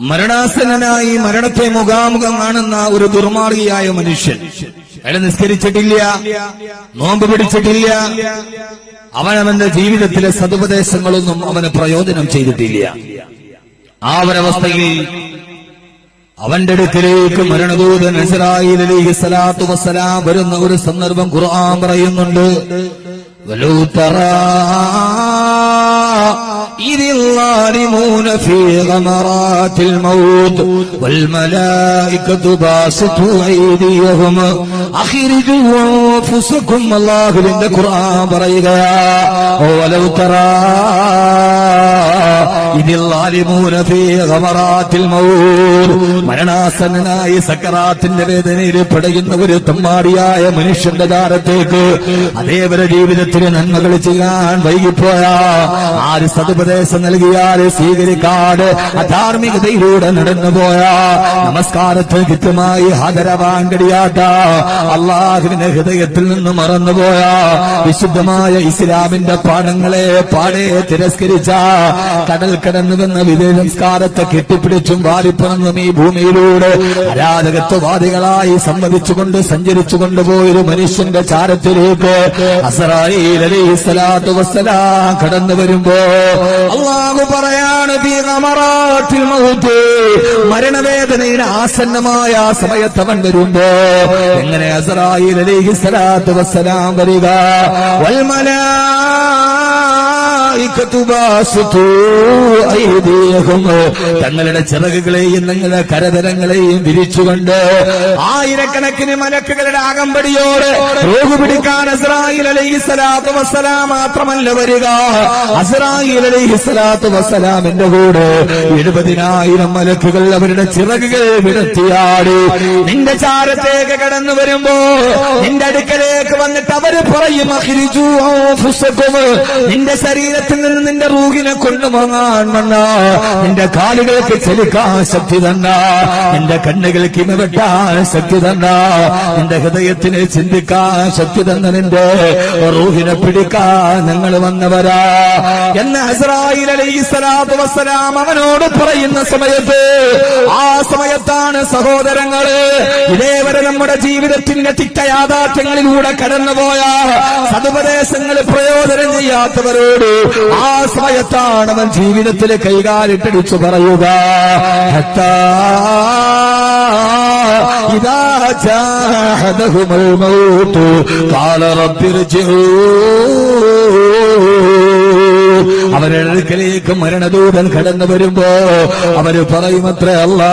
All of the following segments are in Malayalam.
മരണാസനായി മരണത്തെ മുഖാമുഖം കാണുന്ന ഒരു ദുർമാർഗിയായ മനുഷ്യൻ. അയാൾ നിസ്കരിച്ചിട്ടില്ല നോമ്പ് പിടിച്ചിട്ടില്ല. അവനവന്റെ ജീവിതത്തിലെ സതുപദേശങ്ങളൊന്നും അവന് പ്രയോജനം ചെയ്തിട്ടില്ല. ആ ഒരവസ്ഥയിൽ അവന്റെ അടുക്കിലേക്ക് മരണദൂതൻ ഇസ്രായേൽ അലൈഹി സ്വലാത്തു വസ്സലാം വരുന്ന ഒരു സന്ദർഭം ഖുർആൻ പറയുന്നുണ്ട്. വലൂ തറാ إذ الظالمون في غمرات الموت والملائكة باسطوا أيديهم. أخرجوا أنفسكم الله لند قرآن ولو ترى മരണാസനായി സക്കറാത്തിന്റെ വേദനയിൽ പിടയുന്ന ഒരു തമ്മാടിയായ മനുഷ്യന്റെ താരത്തേക്ക് അതേവരെ ജീവിതത്തിന് നന്മകൾ ചെയ്യാൻ വൈകിപ്പോയ ആര് സതുപദേശം നൽകിയാൽ സ്വീകരിക്കാട് അധാർമികതയിലൂടെ നടന്നുപോയ നമസ്കാരത്തിന് കൃത്യമായി ഹാജരവാൻ കഴിയാത്ത അള്ളാഹുവിന്റെ ഹൃദയത്തിൽ നിന്ന് മറന്നുപോയ വിശുദ്ധമായ ഇസ്ലാമിന്റെ പാഠങ്ങളെ പാടെ തിരസ്കരിച്ച കടൽ കടന്നു വന്ന വിധേ സംസ്കാരത്തെ കെട്ടിപ്പിടിച്ചും വാരിപ്പിറങ്ങും ഈ ഭൂമിയിലൂടെ അരാജകത്വവാദികളായി സമ്മതിച്ചുകൊണ്ട് സഞ്ചരിച്ചു കൊണ്ടുപോയൊരു മനുഷ്യന്റെ ചാരത്തിലേക്ക് കടന്നു വരുമ്പോ അള്ളാഹു പറയാണ് മരണവേദനയുടെ ഗമറാത്തിൽ മൗത്ത്." മരണവേദനയിൽ ആസന്നമായ ആ സമയത്ത് അവൻ വരുമ്പോ എങ്ങനെ അസറായിൽ അലൈഹി സ്വലാത്തു വസ്സലാം വരിക ഐദിയഹും. തങ്ങളുടെ ചിറകുകളെയും തങ്ങളുടെ കരതരങ്ങളെയും വിരിച്ചുകൊണ്ട് ആയിരക്കണക്കിന് മലക്കുകളുടെ അകമ്പടിയോട് റോഹ് പിടിക്കാൻ അസ്രായിൽ അലൈഹി സ്വലാത്തു വസ്സലാം മാത്രമല്ല വരിക. അസ്രായിൽ അലൈഹി സ്വലാത്തു വസ്സലാമിന്റെ കൂടെ എഴുപതിനായിരം മലക്കുകൾ അവരുടെ ചിറകുകൾ വിടത്തിയാടി നിന്റെ ചാരത്തേക്ക് കടന്നു വരുമ്പോ നിന്റെ അടുക്കലേക്ക് വന്നിട്ട് അവർ പറയും. നിന്റെ ശരീരത്തിൽ നിന്ന് നിന്റെ റൂഹിനെ കൊണ്ടുപോകാൻ വന്ന. നിന്റെ കാലുകൾക്ക് ചലിക്കാൻ ശക്തി തന്ന. നിന്റെ കണ്ണുകൾക്ക് ഇമ വെട്ടാൻ ശക്തി തന്ന. നിന്റെ ഹൃദയത്തിന് ചിന്തിക്കാൻ ശക്തി തന്ന നിന്റെ റൂഹിനെ പിടിക്കാൻ ഞങ്ങൾ വന്നവരാ. എന്ന് വസ്സലാം അവനോട് പറയുന്ന സമയത്ത് ആ സമയത്താണ് സഹോദരങ്ങൾ ഇതേവരെ നമ്മുടെ ജീവിതത്തിന്റെ തിക്ത യാഥാർത്ഥ്യങ്ങളിലൂടെ കടന്നുപോയ സതുപദേശങ്ങൾ പ്രയോജനം ചെയ്യാത്തവരോട് ആ സമയത്താണ് അവൻ ജീവിതത്തിൽ കൈകാലിട്ടടിച്ചു പറയുക. ഇതാ മൗതു ഖാല അവരുടെ അടുക്കലേക്ക് മരണദൂതൻ കടന്നു വരുമ്പോ അവർ പറയുമത്രേ അല്ലാ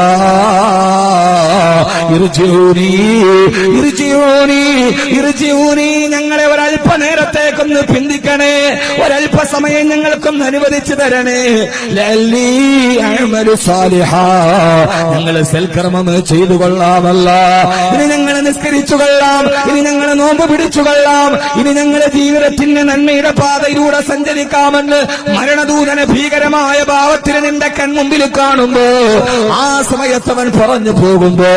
ഞങ്ങളെ ഇർജിഊനി ഇർജിഊനി നേരത്തേക്കൊന്ന് പിന്തിക്കണേ ഒരല്പസമയം ഞങ്ങൾക്കൊന്ന് അനുവദിച്ചു തരണേ. ഞങ്ങൾ സൽക്കർമ്മം ചെയ്തു കൊള്ളാമല്ല. ഇനി ഞങ്ങൾ നിസ്കരിച്ചു കൊള്ളാം. ഇനി ഞങ്ങൾ നോമ്പ് പിടിച്ചു കൊള്ളാം. ഇനി ഞങ്ങൾ ജീവിതത്തിന്റെ നന്മയുടെ പാതയിലൂടെ സഞ്ചരിക്കാമെന്ന് മരണദൂതനെ ഭീകരമായ ഭാവത്തിന് നിന്റെ കൺമുമ്പിൽ കാണുമ്പോ ആ സമയത്ത് അവൻ പറഞ്ഞു പോകുമ്പോ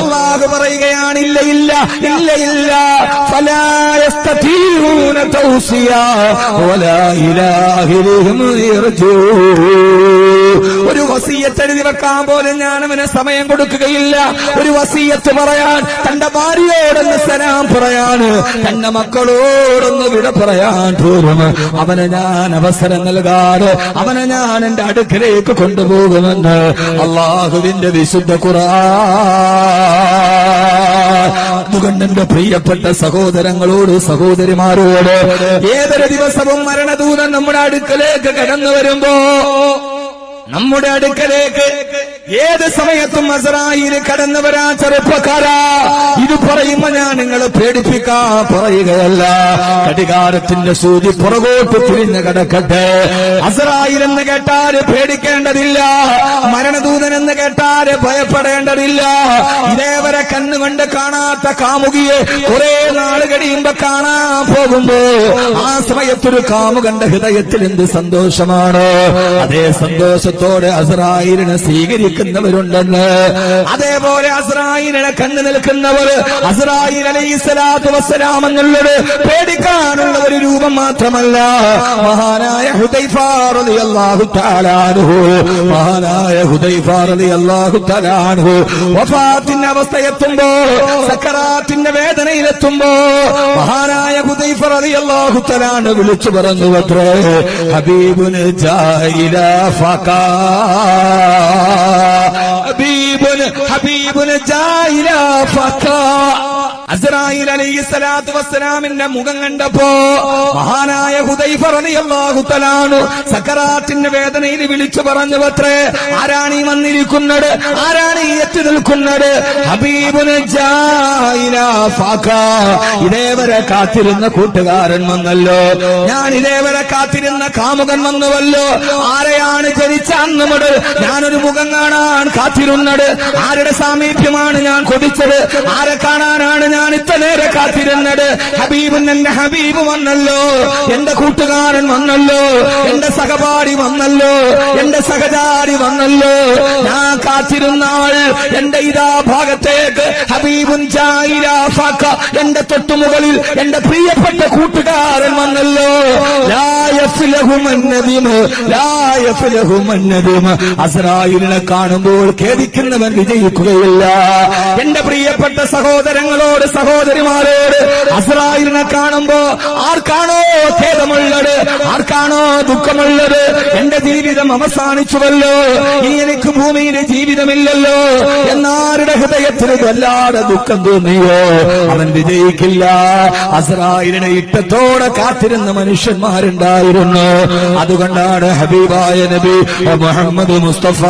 അള്ളാഹ് പറയുകയാണ് ഇല്ല ഇല്ല ഇല്ല ഇല്ല. ഫലാ توصيا ولا إلى أهلهم യർജൂൻ ഒരു വസീയത്ത് എഴുതി വെക്കാൻ പോലും ഞാൻ അവന് സമയം കൊടുക്കുകയില്ല. ഒരു വസീയത്ത് പറയാൻ തന്റെ ഭാര്യയോടൊന്ന് സലാം പറയാൻ തന്റെ മക്കളോടൊന്ന് വിട പറയാൻ തോന്നുന്നു അവന് ഞാൻ അവസരം നൽകാതെ അവനെ ഞാൻ എന്റെ അടുക്കിലേക്ക് കൊണ്ടുപോകുമെന്ന് അള്ളാഹുവിന്റെ വിശുദ്ധ ഖുർആൻ അതുകൊണ്ട് പ്രിയപ്പെട്ട സഹോദരങ്ങളോട് സഹോദരിമാരോട് ഏതൊരു ദിവസവും മരണദൂതൻ നമ്മുടെ അടുക്കലേക്ക് കടന്നു വരുമ്പോ നമ്മുടെ അടുക്കലേക്ക് ഏത് സമയത്തും അസറായിൽ കടന്നവരാ ചെറുപ്പക്കാരാ? ഇത് പറയുമ്പോ ഞാൻ നിങ്ങളെ പേടിപ്പിക്കാ പറയുകയല്ല. കടികാരത്തിന്റെ സൂചി പുറകോട്ട് തിരിഞ്ഞു കിടക്കട്ടെ. അസറായിൽ എന്ന് കേട്ടാൽ പേടിക്കേണ്ടതില്ല. മരണദൂതൻ എന്ന് കേട്ടാൽ ഭയപ്പെടേണ്ടതില്ല. ഇതേവരെ കണ്ണുകൊണ്ട് കാണാത്ത കാമുകിയെ കുറെ നാൾ കഴിയുമ്പോ കാണാൻ പോകുമ്പോ ആ സമയത്തൊരു കാമുകണ്ട ഹൃദയത്തിൽ എന്ത് സന്തോഷമാണ്? അതേ സന്തോഷത്തോടെ അസറായിലിനെ സ്വീകരിക്കുന്നവരുണ്ടെന്ന്. അതേപോലെ അസറായിലിനെ കണ്ടു നിൽക്കുന്നവർ അസറായി അലൈഹി വസ്സലാം എന്നുള്ളത് പേടിക്കാനുള്ള ഒരു രൂപം മാത്രമല്ല. മഹാനായ ഹുദൈഫാ റളിയല്ലാഹു തആല മഹാനായ ഹുദൈഫാ റളിയല്ലാഹു തആല അൻഹു. വഫാത്തിന്റെ സക്കറാത്തിന്റെ വേദനയിലെത്തുമ്പോ മഹാനായ ഹുദൈഫർ റളിയല്ലാഹു തആല അൻഹു വിളിച്ചു പറഞ്ഞു അത്രേ ഹബീബുന് ജായില ഫകാ ഹബീബുന് ഹബീബുന് ജായില ഫകാ അസ്രായിൽ അലൈഹി സ്വലാത്തു വസ്സലാമിന്റെ മുഖം കണ്ടപ്പോ മഹാനായ ഹുദൈഫ റളിയല്ലാഹു തആലാനു സക്കറാത്തിന്റെ വേദനയിൽ വിളിച്ചു പറഞ്ഞു പത്രേ ആരാണ് ഈ വന്നിരിക്കുന്നത്? ആരാണ് ഈ എത്തി നിൽക്കുന്നത്? ഇതേവരെ കാത്തിരുന്ന കൂട്ടുകാരൻ വന്നല്ലോ. ഞാൻ ഇതേവരെ കാത്തിരുന്ന കാമുകൻ വന്നുവല്ലോ. ആരെയാണ് ജനിച്ച അന്ന് മുതൽ ഞാനൊരു മുഖം കാണാൻ കാത്തിരുന്നത്? ആരുടെ സാമീപ്യമാണ് ഞാൻ കൊതിച്ചത്? ആരെ കാണാനാണ് ഞാൻ ഇത്ര നേരെ കാത്തിരുന്നത്? ഹബീബ് എന്റെ ഹബീബ് വന്നല്ലോ. എന്റെ കൂട്ടുകാരൻ വന്നല്ലോ. എന്റെ സഹപാഠി വന്നല്ലോ. എന്റെ സഹചാരി വന്നല്ലോ. ഞാൻ കാത്തിരുന്ന ആൾ എന്റെ ഇതാ ഭാഗത്തേക്ക്. ഹബീബുൻ എന്റെ തൊട്ടുമുകളിൽ എന്റെ പ്രിയപ്പെട്ട കൂട്ടുകാരൻ വന്നല്ലോ. അസറായിലിനെ കാണുമ്പോൾ ഖേദിക്കുന്നവൻ വിജയിക്കുകയില്ല. എന്റെ പ്രിയപ്പെട്ട സഹോദരങ്ങളോട് സഹോദരിമാരോട് അസ്രായിലിനെ കാണുമ്പോ ആർക്കാണോ ഖേദമുള്ളത്? ആർക്കാണോ ദുഃഖമുള്ളത്? എന്റെ ജീവിതം അവസാനിച്ചുവല്ലോ. ഇനി എനിക്ക് ഭൂമിയിൽ ജീവിതമില്ലല്ലോ. എന്നാരുടെ ഹൃദയത്തിൽ വല്ലാതെ ദുഃഖം തോന്നിയോ? അവൻ വിജയിക്കില്ല. അസ്രായിലിനെ ഇട്ടത്തോടെ കാത്തിരുന്ന മനുഷ്യന്മാരുണ്ടായിരുന്നു. അതുകൊണ്ടാണ് ഹബീബായ നബി മുഹമ്മദ് മുസ്തഫ.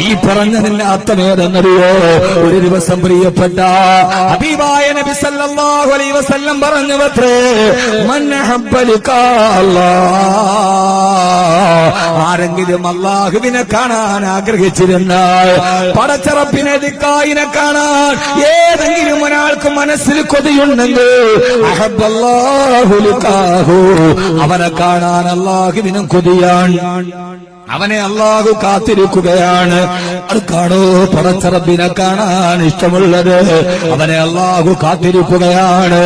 ഈ പറഞ്ഞതിന്റെ അർത്ഥമേതെന്നറിയോ ഒരു ദിവസം പ്രിയപ്പെട്ട ഹബീബായ നബി സല്ലല്ലാഹു അലൈഹി വസല്ലം പറഞ്ഞു ഹബ്ബ ലിഖാ അല്ലാഹ്. ആരെങ്കിലും അള്ളാഹുവിനെ കാണാൻ ആഗ്രഹിച്ചിരുന്നാൽ പടച്ചറപ്പിനെ ദിക്കായിനെ കാണാൻ ഏതെങ്കിലും ഒരാൾക്ക് മനസ്സിൽ കൊതിയുണ്ടെങ്കിൽ. അവനെ കാണാൻ അള്ളാഹുവിനും കൊതിയാണ്. അവനെ അള്ളാഹു കാത്തിരിക്കുകയാണ്. ആർക്കാണോ പടച്ചറബിനെ കാണാൻ ഇഷ്ടമുള്ളത്? അവനെ അള്ളാഹു കാത്തിരിക്കുകയാണ്.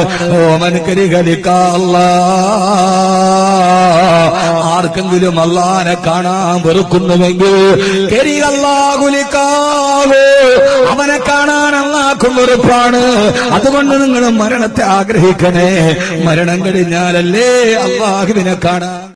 ഓമൻ കരികളിക്കാല്ല ആർക്കെങ്കിലും അള്ളാനെ കാണാൻ വെറുക്കുന്നുവെങ്കിൽ അവനെ കാണാൻ അള്ളാക്കും വെറുപ്പാണ്. അതുകൊണ്ട് നിങ്ങൾ മരണത്തെ ആഗ്രഹിക്കണേ. മരണം കഴിഞ്ഞാലല്ലേ അള്ളാഹുവിനെ കാണാൻ